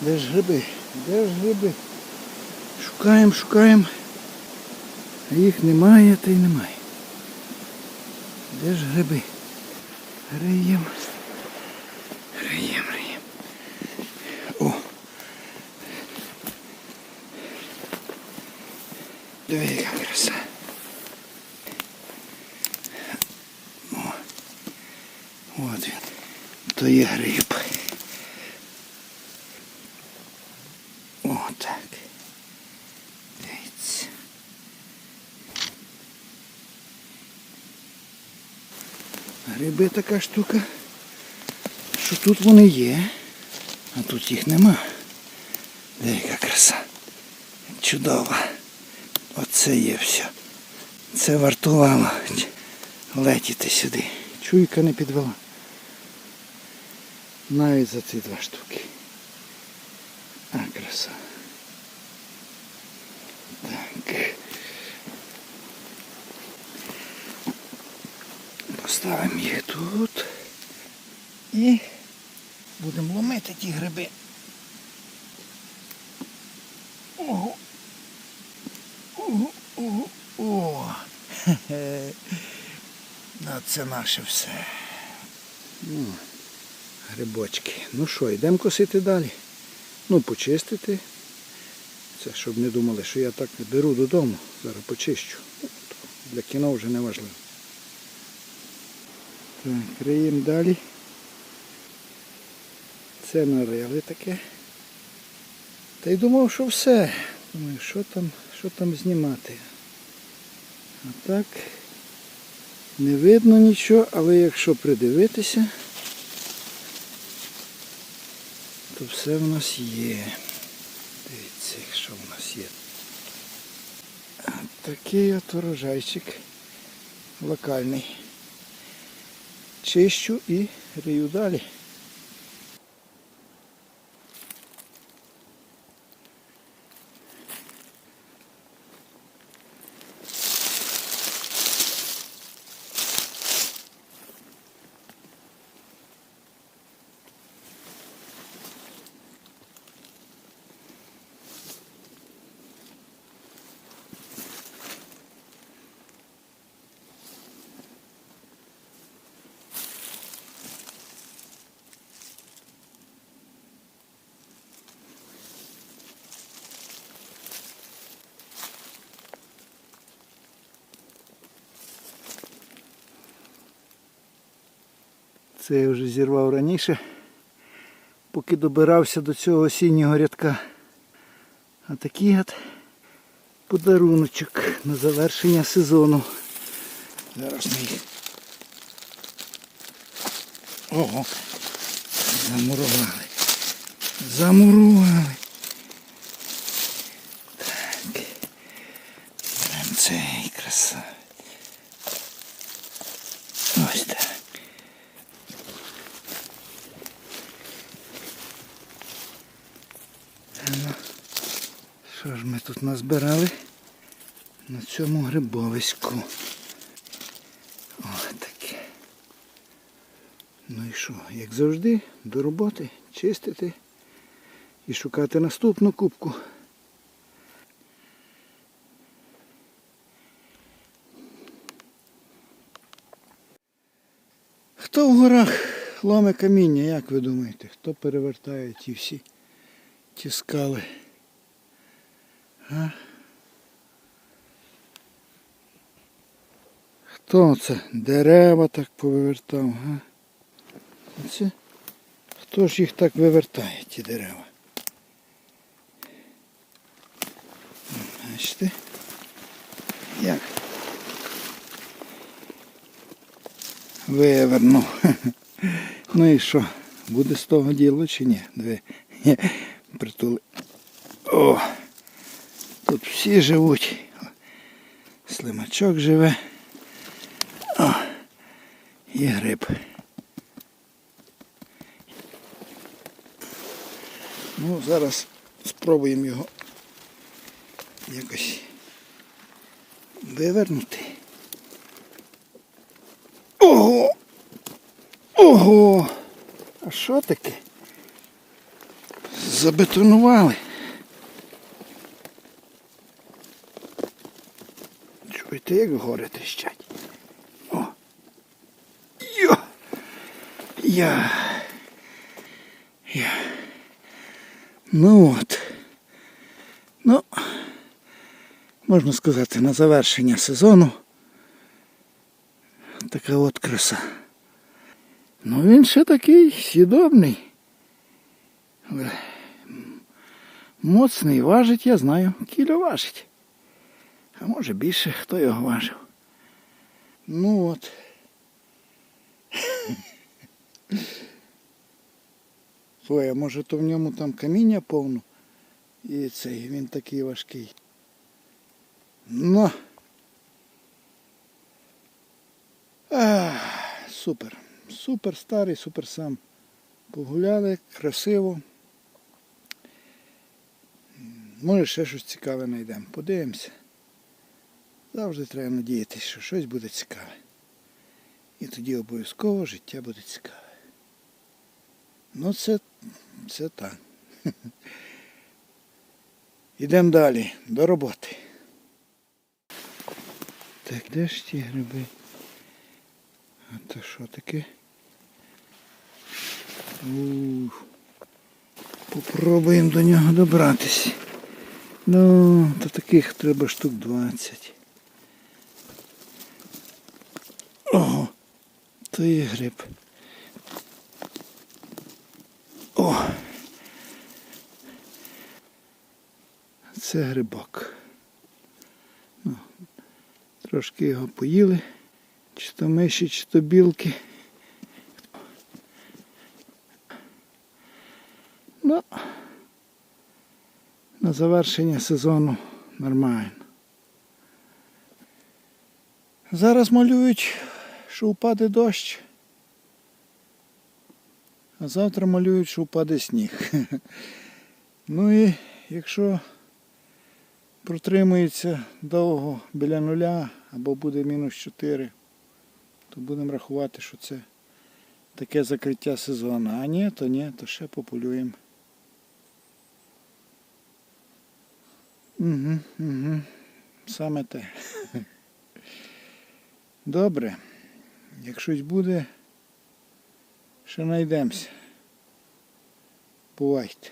Де ж гриби? Де ж гриби? Шукаємо, шукаємо. А їх немає та й немає. Де ж гриби? Гриєм. Гриєм, гриєм. О. Диви, яка краса. О. От він. То є гриб. О, так. Дивіться. Гриби така штука, що тут вони є, а тут їх нема. Де яка краса. Чудово. Оце є все. Це вартувало летіти сюди. Чуйка не підвела. Навіть за ці два штуки. А, краса. Так. Поставимо їх тут. І будемо ломити ті гриби. Ого. Ого, ого, о. Ну, це наше все. Ну, грибочки. Ну що, йдемо косити далі. Ну, почистити. Це щоб не думали, що я так не беру додому. Зараз почищу. Для кіно вже не важливо. Так, криємо далі. Це нарили таке. Та й думав, що все. Думаю, що там, що там знімати. А так не видно нічого, але якщо придивитися, то все в нас є. Дивіться, що в нас є. Такий от урожайчик локальний. Cheshchu e Rio Dali. Це я вже зірвав раніше, поки добирався до цього осіннього рядка. А такий от подаруночок на завершення сезону. Зараз ми їх. Ого! Замурували. Замурували. Так. Беремо цей краса. Ось так. Ж ми тут назбирали на цьому грибовиську? О, таке. Ну і що, як завжди, до роботи, чистити і шукати наступну кубку. Хто в горах ломе каміння, як ви думаєте? Хто перевертає ті всі ті скали? Хто це? Дерева так повивертав, а? Оце? Хто ж їх так вивертає, ті дерева? Бачите? Як? Вивернув. Ну і що? Буде з того діло чи ні? Диви. Притули. О! Тут всі живуть. Слимачок живе. О, і гриб. Ну, зараз спробуємо його якось вивернути. Ого! Ого! А що таке? забетонували. Чуєте, як гори тріщать? О! Йо! Я. Я. Ну от. Ну, можна сказати, на завершення сезону. Така от краса. Ну він ще такий сідобний. Моцний важить, я знаю, кіло важить. А може більше, хто його важив. Ну от. Слухай, а може то в ньому там каміння повно? І цей, він такий важкий. Ну. Супер. Супер старий, супер сам. Погуляли, красиво. Може ще щось цікаве знайдемо. Подивимося. Завжди треба надіятися, що щось буде цікаве. І тоді обов'язково життя буде цікаве. Ну це, це так. Ідемо далі, до роботи. Так, де ж ті гриби? А то що таке? Ух. Попробуємо до нього добратися. Ну, то таких треба штук 20. Ого, то є гриб. О! Це грибок. Ну, трошки його поїли. Чи то миші, чи то білки. Ну, на завершення сезону нормально. Зараз малюють, що впаде дощ. А завтра малюють, що впаде сніг. Ну і якщо протримується довго біля нуля або буде мінус 4, то будемо рахувати, що це таке закриття сезону. А ні, то ні, то ще пополюємо. Угу, угу. Саме те. Добре. Як щось буде, ще знайдемося. Бувайте.